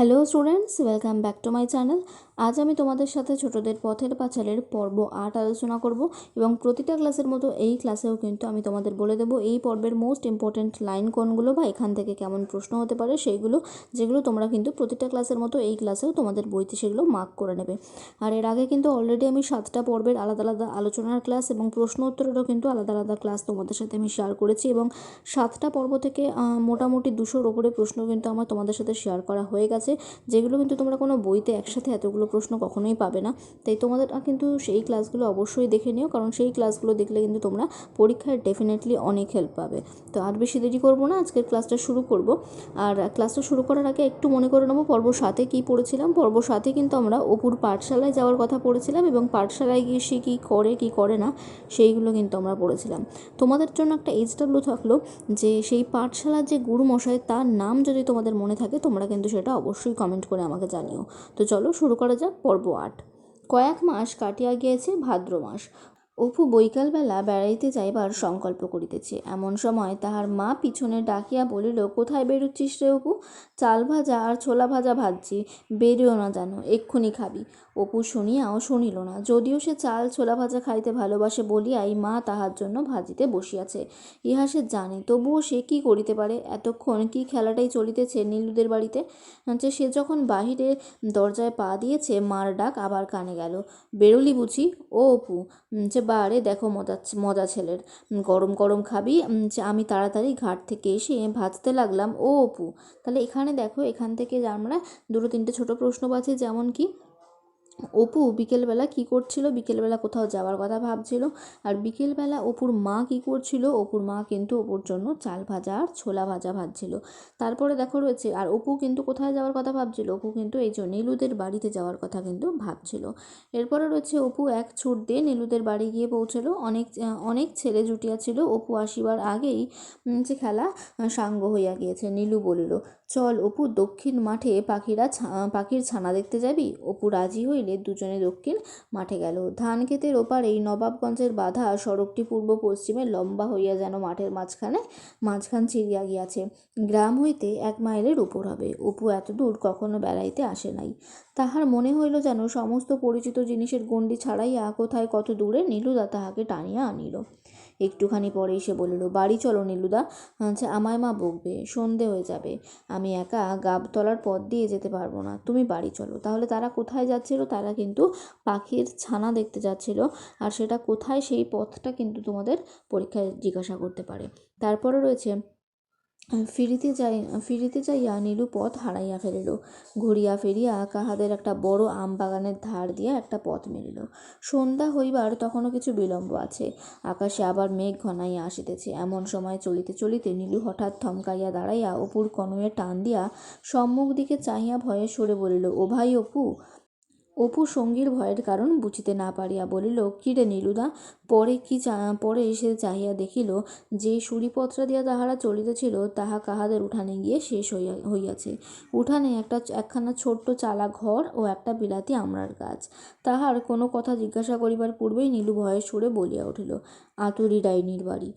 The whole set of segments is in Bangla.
Hello students welcome back to my channel আজ আমি তোমাদের সাথে ছোটদের পথের পাঁচালের পর্ব আট আলোচনা করব এবং প্রতিটা ক্লাসের মতো এই ক্লাসেও কিন্তু আমি তোমাদের বলে দেবো এই পর্বের মোস্ট ইম্পর্ট্যান্ট লাইন কোনগুলো বা এখান থেকে কেমন প্রশ্ন হতে পারে সেইগুলো, যেগুলো তোমরা কিন্তু প্রতিটা ক্লাসের মতো এই ক্লাসেও তোমাদের বইতে সেগুলো মার্ক করে নেবে। আর এর আগে কিন্তু অলরেডি আমি সাতটা পর্বের আলাদা আলাদা আলোচনার ক্লাস এবং প্রশ্ন উত্তরেরও কিন্তু আলাদা আলাদা ক্লাস তোমাদের সাথে আমি শেয়ার করেছি এবং সাতটা পর্ব থেকে মোটামুটি দুশোর ওপরে প্রশ্ন কিন্তু আমার তোমাদের সাথে শেয়ার করা হয়ে গেছে। যেগুলো কিন্তু তোমরা কোনো বইতে একসাথে এতগুলো প্রশ্ন কখনোই পাবে না। তাই তোমাদের কিন্তু সেই ক্লাসগুলো অবশ্যই দেখে নিও, কারণ সেই ক্লাসগুলো দেখলে কিন্তু তোমরা পরীক্ষায় ডেফিনেটলি অনেক হেল্প পাবে। তো আর বেশি দেরি করব না, আজকের ক্লাসটা শুরু করব। আর ক্লাসটা শুরু করার আগে একটু মনে করে নেব, পর্ব সাথে কী পড়েছিলাম? পর্ব সাথে কিন্তু আমরা অপুর পাঠশালায় যাওয়ার কথা পড়েছিলাম এবং পাঠশালায় গিয়ে সে কী করে কী করে না, সেইগুলো কিন্তু আমরা পড়েছিলাম। তোমাদের জন্য একটা এইচডাব্লিউ থাকল যে, সেই পাঠশালার যে গুরুমশাই, তার নাম যদি তোমাদের মনে থাকে, তোমরা কিন্তু সেটা অবশ্যই কমেন্ট করে আমাকে জানিও। তো চলো শুরু করা যাক পর্ব আট। কয়েক মাস কাটিয়া গিয়েছে ভাদ্র মাস। অপু বৈকালবেলা বেড়াইতে যাইবার সংকল্প করিতেছে। এমন সময় তাহার মা পিছনে ডাকিয়া বলিল, কোথায় বেরুচ্ছিস রে অপু? চাল ভাজা আর ছোলা ভাজা ভাজছি। বেরিও না জানো, এক্ষুনি খাবি। অপু শুনিয়াও শুনিল না। যদিও সে চাল ছোলা ভাজা খাইতে ভালোবাসে বলিয়াই মা তাহার জন্য ভাজিতে বসিয়াছে, ইহা সে জানে। তবুও সে কি করিতে পারে? এতক্ষণ কি খেলাটাই চলিতেছে নীলুদের বাড়িতে? যে সে যখন বাহিরে দরজায় পা দিয়েছে, মার ডাক আবার কানে গেল। বেরোলি বুঝি? ও অপু, যে বারে দেখো মজা মজা ছেলের। গরম গরম খাবি, যে আমি তাড়াতাড়ি ঘাট থেকে এসে ভাজতে লাগলাম। ও অপু, তাহলে এখানে দেখো, এখান থেকে আমরা দুটো তিনটে ছোট প্রশ্ন পাচ্ছি যেমন কি? অপু বিকেলবেলা কি করছিল? বিকেলবেলা কোথাও যাওয়ার কথা ভাবছিল। আর বিকেলবেলা অপুর মা কি করছিল? অপুর মা কিন্তু অপুর জন্য চাল ভাজা আর ছোলা ভাজা ভাজছিল। তারপরে দেখো রয়েছে, আর অপু কিন্তু কোথায় যাওয়ার কথা ভাবছিল? অপু কিন্তু এই যে নীলুদের বাড়িতে যাওয়ার কথা কিন্তু ভাবছিল। এরপরে রয়েছে অপু এক ছুট দিয়ে নীলুদের বাড়ি গিয়ে পৌঁছলো। অনেক অনেক ছেলে জুটিয়াছিল অপু আসিবার আগেই যে খেলা, সাঙ্গ হইয়া গিয়েছে, নীলু বলিল। চল অপু, দক্ষিণ মাঠে পাখিরা পাখির ছানা দেখতে যাবি? অপু রাজি হইলে দুজনে দক্ষিণ মাঠে গেল। ধান ক্ষেতের ওপারেই নবাবগঞ্জের বাধা সড়কটি পূর্ব পশ্চিমে লম্বা হইয়া যেন মাঠের মাঝখানে মাঝখান চিরিয়া গিয়াছে। গ্রাম হইতে এক মাইলের উপর হবে। অপু এত দূর কখনো বেড়াইতে আসে নাই। তাহার মনে হইল যেন সমস্ত পরিচিত জিনিসের গণ্ডি ছাড়াইয়া কোথায় কত দূরে নীলুদা তাহাকে টানিয়া আনিল। একটুখানি পরে এসে বলিল, বাড়ি চলো নীলুদা। আচ্ছা আমায় মা বকবে, সন্ধে হয়ে যাবে। আমি একা গাবতলার পথ দিয়ে যেতে পারব না। তুমি বাড়ি চলো। তাহলে তারা কোথায় যাচ্ছিল, তারা কিন্তু পাখির ছানা দেখতে যাচ্ছিল। আর সেটা কোথায়, সেই পথটা কিন্তু তোমাদের পরীক্ষায় জিজ্ঞাসা করতে পারে। তারপরে রয়েছে ফিরিতে যাই, ফিরিতে যাইয়া নীলু পথ হারাইয়া ফেলিল। ঘুরিয়া ফিরিয়া কাহাদের একটা বড় আম বাগানের ধার দিয়া একটা পথ মেলিল। সন্ধ্যা হইবার তখনও কিছু বিলম্ব আছে। আকাশে আবার মেঘ ঘনাইয়া আসিতেছে। এমন সময় চলিতে চলিতে নীলু হঠাৎ থমকাইয়া দাঁড়াইয়া অপুর কনুয়ে টান দিয়া সম্মুখ দিকে চাহিয়া ভয়ে সরে বলিল, ও ভাই অপু অপু সঙ্গীর ভয়ের কারণ বুঝিতে না পারিয়া বলিল কি রে নীলুদা, পরে কি পরে এসে চাহিয়া দেখিল যে সুরিপত্রা দিয়া তাহারা চলিতেছিল, তাহা কাহাদের উঠানে গিয়ে শেষ হইয়া, হইয়াছে। উঠানে একটা একখানা ছোট্ট চালা ঘর ও একটা বিলাতি আমড়ার গাছ। তাহার কোনো কথা জিজ্ঞাসা করিবার পূর্বেই নীলু ভয়ের সুরে বলিয়া উঠিল, আতুরি ডাইনির বাড়ি।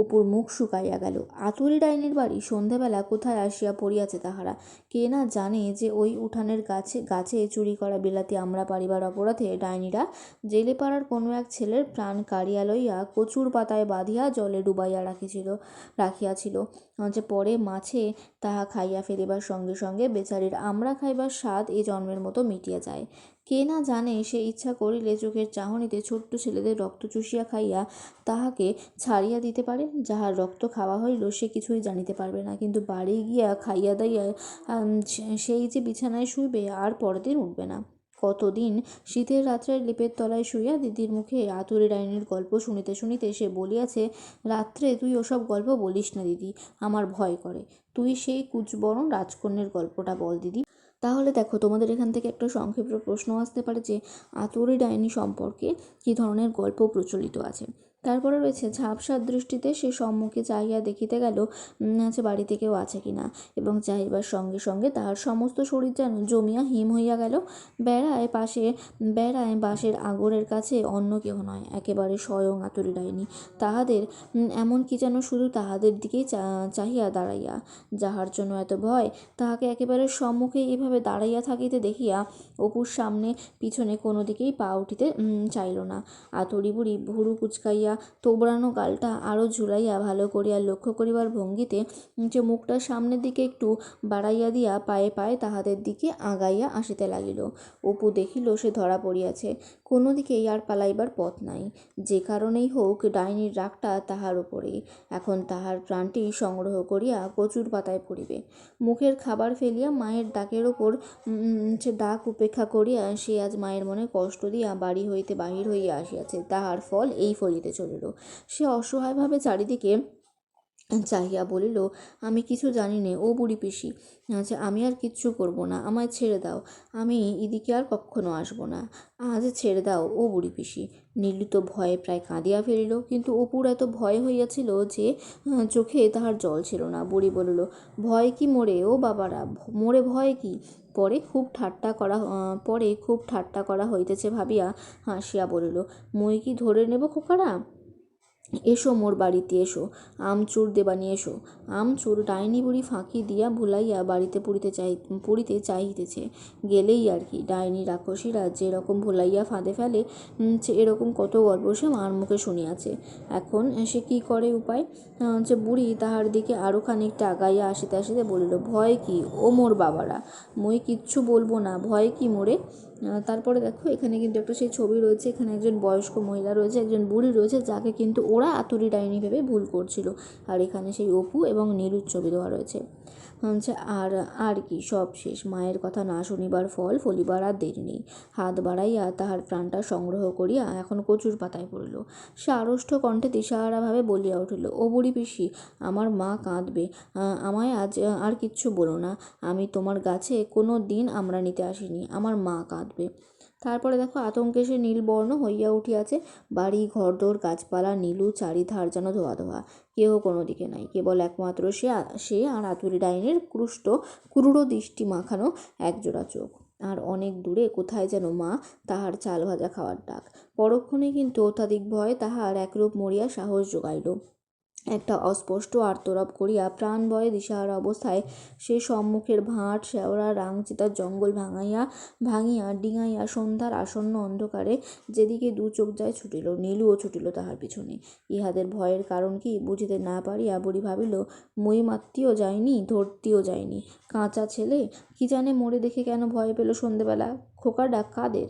অপুর মুখ শুকাইয়া গেল। আতুরি ডাইনির বাড়ি সন্ধ্যাবেলা কোথায় আসিয়া পড়িয়াছে তাহারা? কে না জানে যে ওই উঠানের গাছে গাছে চুরি করা বিলাতি আমরা পারিবার অপরাধে ডাইনিরা জেলে পাড়ার কোনো এক ছেলের প্রাণ কাড়িয়া লইয়া কচুর পাতায় বাঁধিয়া জলে ডুবাইয়া রাখিছিল, রাখিয়াছিল। যে পরে মাছে তাহা খাইয়া ফেলিবার সঙ্গে সঙ্গে বেচারির আমরা খাইবার স্বাদ এ জন্মের মতো মিটিয়া যায়। কে না জানে সে ইচ্ছা করিলে চোখের চাহনিতে ছোট্ট ছেলেদের রক্ত চুষিয়া খাইয়া তাহাকে ছাড়িয়া দিতে পারে। যাহার রক্ত খাওয়া হইল সে কিছুই জানিতে পারবে না। কিন্তু বাড়ি গিয়া খাইয়া দাইয়া সেই যে বিছানায় শুইবে আর পরদিন উঠবে না। কতদিন শীতের রাত্রে লিপের তলায় শুইয়া দিদির মুখে আতুরে ডাইনির গল্প শুনিতে শুনিতে সে বলিয়াছে, রাত্রে তুই ওসব গল্প বলিস না দিদি, আমার ভয় করে। তুই সেই কুচবরণ রাজকন্যের গল্পটা বল দিদি। তাহলে দেখো তোমাদের এখান থেকে একটা সংক্ষিপ্ত প্রশ্ন আসতে পারে যে, আতুরি ডাইনি সম্পর্কে কী ধরনের গল্প প্রচলিত আছে? তারপরে রয়েছে ঝাপসার দৃষ্টিতে সে সম্মুখে চাহিয়া দেখিতে গেল আছে বাড়িতে কেউ আছে কিনা। এবং চাহিবার সঙ্গে সঙ্গে তাহার সমস্ত শরীর যেন জমিয়া হিম হইয়া গেল। বেড়ায় পাশে, বেড়ায় বাঁশের আগরের কাছে অন্য কেহ নয়, একেবারে স্বয়ং আতুরি ডাইনি। তাহাদের এমন কি যেন শুধু তাহাদের দিকেই চাহিয়া দাঁড়াইয়া। যাহার জন্য এত ভয়, তাহাকে একেবারে সম্মুখে এভাবে দাঁড়াইয়া থাকিতে দেখিয়া অপুর সামনে পিছনে কোনো দিকেই পা উঠিতে চাইল না। আতরি বুড়ি ভুরু কুচকাইয়া তোবড়ানো গালটা আরও ঝুলাইয়া ভালো করিয়া লক্ষ্য করিবার ভঙ্গিতে যে মুখটা সামনের দিকে একটু বাড়াইয়া দিয়া পায়ে পায়ে তাহাদের দিকে আগাইয়া আসিতে লাগিল। অপু দেখিল সে ধরা পড়িয়াছে। কোনো দিকেই আর পালাইবার পথ নাই। যে কারণেই হোক ডাইনির রাগটা তাহার উপরেই। এখন তাহার প্রাণটি সংগ্রহ করিয়া কচুর পাতায় পড়িবে। মুখের খাবার ফেলিয়া মায়ের ডাকের ওপর সে ডাক উপেক্ষা করিয়া সে আজ মায়ের মনে কষ্ট দিয়া বাড়ি হইতে বাহির হইয়া আসিয়াছে। তাহার ফল এই ফলিতে চলিল সে অসহায়ভাবে চারিদিকে চাহিয়া বলিল, আমি কিছু জানি নে, ও বুড়ি পিসি। আচ্ছা আমি আর কিচ্ছু করব না, আমায় ছেড়ে দাও। আমি এদিকে আর কখনো আসব না। আজ ছেড়ে দাও, ও বুড়ি পিসি নীলু তো ভয়ে প্রায় কাঁদিয়া ফেলিল, কিন্তু অপুর এত ভয় হইয়াছিল যে চোখে তাহার জল ছিল না। বুড়ি বলিল, ভয় কি মোরে? ও বাবারা মোরে ভয় কি পরে খুব ঠাট্টা করা পরে খুব ঠাট্টা করা হইতেছে ভাবিয়া হাসিয়া বলিল, মই কি ধরে নেব খোকারা? এসো মোর বাড়িতে এসো আমচুর দেবানি এসো। আমচুর ডাইনি বুড়ি ফাঁকি দিয়া ভুলাইয়া বাড়িতে পুরিতে চাই পুরিতে চাহিতেছে। গেলেই আর কি, ডাইনি রাক্ষসীরা যেরকম ভুলাইয়া ফাঁদে ফেলে এরকম কত গল্প সে মার মুখে শুনিয়াছে। এখন সে কি করে উপায়? যে বুড়ি তাহার দিকে আরও খানিকটা আগাইয়া আসিতে আসিতে বলিল, ভয় কি ও মোর বাবারা? মই কিচ্ছু বলব না, ভয় কি মোরে? তারপরে দেখো, এখানে কিন্তু একটা সেই ছবি রয়েছে, এখানে একজন বয়স্ক মহিলা রয়েছে, একজন বুড়ি রয়েছে, যাকে কিন্তু ওরা আতুরি ডাইনি ভেবে ভুল করছিল। আর এখানে সেই অপু এবং নীলুর ছবি দেওয়া রয়েছে। হচ্ছে আর আর কি, সব শেষ। মায়ের কথা না শুনিবার ফল ফলিবার আর দেরি নেই। হাত বাড়াইয়া তাহার প্রাণটা সংগ্রহ করিয়া এখন কচুর পাতায় পড়িল। সে আড়ষ্ট কণ্ঠে দিশাহারাভাবে বলিয়া উঠিল, ও বুড়ি পিসি, আমার মা কাঁদবে। আমায় আজ আর কিচ্ছু বলো না। আমি তোমার গাছে কোনো দিন আমরা নিতে আসিনি। আমার মা কাঁদবে। তারপরে দেখো আতঙ্কে সে নীলবর্ণ হইয়া উঠিয়াছে। বাড়ি, ঘরদোর, গাছপালা, নীলু, চারিধার যেন ধোয়া ধোয়া কেহ কোনো দিকে নাই। কেবল একমাত্র সে সে আর আতুরি ডাইনের ক্রুষ্ট ক্রূর দৃষ্টি মাখানো একজোড়া চোখ। আর অনেক দূরে কোথায় যেন মা তাহার চাল ভাজা খাওয়ার ডাক। পরক্ষণে কিন্তু অত্যাধিক ভয় তাহার একরূপ মরিয়া সাহস জোগাইল একটা অস্পষ্ট আর্তরাব করিয়া প্রাণ ভয়ে দিশাহারা অবস্থায় সে সম্মুখের ভাঁট, শেওড়া রাংচিতার জঙ্গল ভাঙাইয়া, ভাঙিয়া, ডিঙাইয়া সন্ধ্যার আসন্ন অন্ধকারে যেদিকে দু চোখ যায় ছুটিল, নীলুও ছুটিল তাহার পিছনে। ইহাদের ভয়ের কারণ কি বুঝিতে না পারিয়া বুড়ি ভাবিল, মই মারতেও যায়নি ধরতিও যায়নি কাঁচা ছেলে, কি জানে মরে দেখে কেন ভয় পেল সন্ধেবেলা? খোকা কাদের?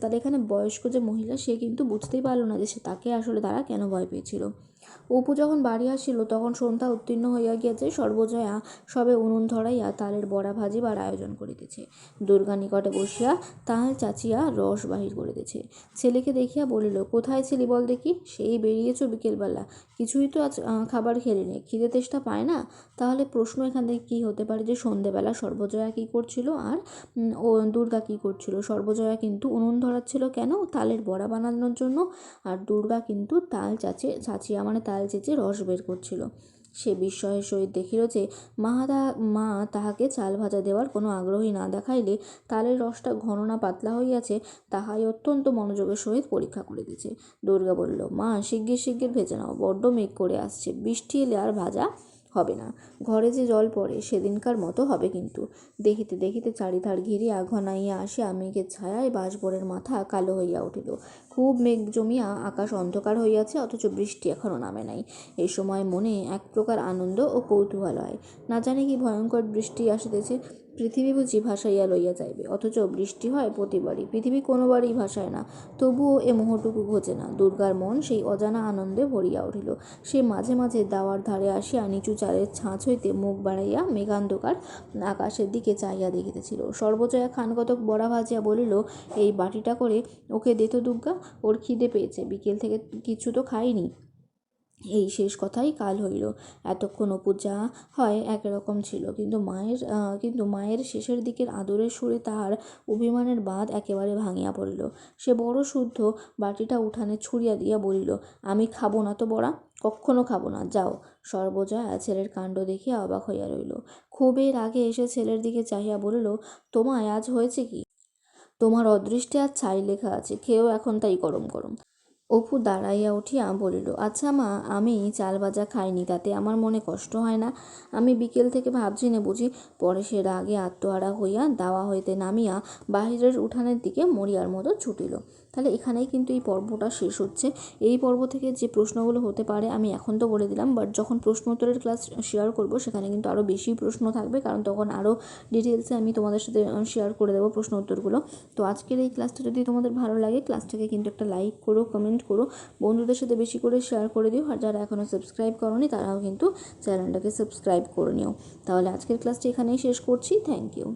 তাহলে এখানে বয়স্ক যে মহিলা, সে কিন্তু বুঝতেই পারল না যে সে তাকে আসলে তারা কেন ভয় পেয়েছিল। অপু যখন বাড়ি আসিল, তখন সন্ধ্যা উত্তীর্ণ হইয়া গিয়াছে। সর্বজয়া সবে উনুন ধরাইয়া তালের বড়া ভাজিবার আয়োজন করিতেছে। দুর্গা নিকটে বসিয়া তাহার চাচিয়া রস বাহির করিতেছে। ছেলেকে দেখিয়া বলিল, কোথায় ছিলি বল দেখি? সেই বেরিয়েছ বিকেলবেলা। কিছুই তো আজ খাবার খেলিনি খিদে তেষ্টা পায় না? তাহলে প্রশ্ন এখান থেকে কী হতে পারে যে সন্ধেবেলা সর্বজয়া কী করছিল আর ও দুর্গা কী করছিল? সর্বজয়া কিন্তু উনুন ধরাচ্ছিল কেন? তালের বড়া বানানোর জন্য। আর দুর্গা কিন্তু তাল চাচে, চাচিয়া মানে তাল চেঁচে রস বের করছিল। সে বিস্ময়ের সহিত দেখিল যে মা মা তাহাকে চাল ভাজা দেওয়ার কোনো আগ্রহী না দেখাইলে তালের রসটা ঘন না পাতলা হইয়াছে, তাহাই অত্যন্ত মনোযোগের সহিত পরীক্ষা করিতেছে দুর্গা বলল, মা, শিগগির শিগগির ভেজে নাও। বড্ড মেঘ করে আসছে। বৃষ্টি এলে আর ভাজা হবে না। ঘরে যে জল পড়ে, সেদিনকার মতো হবে কিন্তু। দেখিতে দেখিতে চারিধার ঘিরিয়া ঘনাইয়া আসিয়া মেঘের ছায়ায় বাঁশবরের মাথা কালো হইয়া উঠিল। খুব মেঘ জমিয়া আকাশ অন্ধকার হইয়াছে, অথচ বৃষ্টি এখনও নামে নাই। এই সময় মনে এক প্রকার আনন্দ ও কৌতূহল হয়। না জানি কি ভয়ঙ্কর বৃষ্টি আসিতেছে, পৃথিবী বুঝি ভাসাইয়া লইয়া যাইবে। অথচ বৃষ্টি হয় প্রতিবারই, পৃথিবী কোনোবারই ভাসায় না। তবুও এ মোহটুকু ঘোচে না। দুর্গার মন সেই অজানা আনন্দে ভরিয়া উঠিল। সে মাঝে মাঝে দাওয়ার ধারে আসিয়া নিচু চালের ছাঁচ হইতে মুখ বাড়াইয়া মেঘান্ধকার আকাশের দিকে চাহিয়া দেখিতেছিল। সর্বজয়া খানকতক বড়া ভাজিয়া বলিল, এই বাটিটা করে ওকে দে দুর্গা ওর খিদে পেয়েছে। বিকেল থেকে কিছু তো খাইনি। এই শেষ কথাই কাল হইল। এতক্ষণ অপুর যা হয় একরকম ছিল। কিন্তু মায়ের কিন্তু মায়ের শেষের দিকের আদরের সুরে তাহার অভিমানের বাঁধ একেবারে ভাঙিয়া পড়িল। সে বড় শুদ্ধ বাটিটা উঠানে ছুঁড়িয়া দিয়া বলিল, আমি খাব না তো বড়া? কখনো খাব না। যাও। সর্বজয়া ছেলের কাণ্ড দেখিয়া অবাক হইয়া রইল। ক্ষোভের আগে এসে ছেলের দিকে চাহিয়া বলিল, তোমায় আজ হয়েছে কি? তোমার অদৃষ্টে আর ছাই লেখা আছে, খেয়েও এখন তাই গরম গরম। অপু দাঁড়াইয়া উঠিয়া বলিল আচ্ছা মা, আমি চাল ভাজা খাইনি, তাতে আমার মনে কষ্ট হয় না। আমি বিকেল থেকে ভাবছি না বুঝি, পরে সে রাগে আত্মহারা হইয়া দাওয়া হইতে নামিয়া বাহিরের উঠানের দিকে মরিয়ার মতো ছুটিল। তাহলে এখানেই কিন্তু এই পর্বটা শেষ হচ্ছে। এই পর্ব থেকে যে প্রশ্নগুলো হতে পারে, আমি এখন তো বলে দিলাম বাট যখন প্রশ্ন উত্তরের ক্লাস শেয়ার করব, সেখানে কিন্তু আরও বেশি প্রশ্ন থাকবে, কারণ তখন আরও ডিটেলসে আমি তোমাদের সাথে শেয়ার করে দেবো প্রশ্ন উত্তরগুলো। তো আজকের এই ক্লাসটা যদি তোমাদের ভালো লাগে ক্লাসটাকে কিন্তু একটা লাইক করো কমেন্ট করো, বন্ধুদের সাথে বেশি করে শেয়ার করে দিও, আর যারা এখনও সাবস্ক্রাইব করনি, তারাও কিন্তু চ্যানেলটাকে সাবস্ক্রাইব করে নিও। তাহলে আজকের ক্লাসটা এখানেই শেষ করছি থ্যাংক ইউ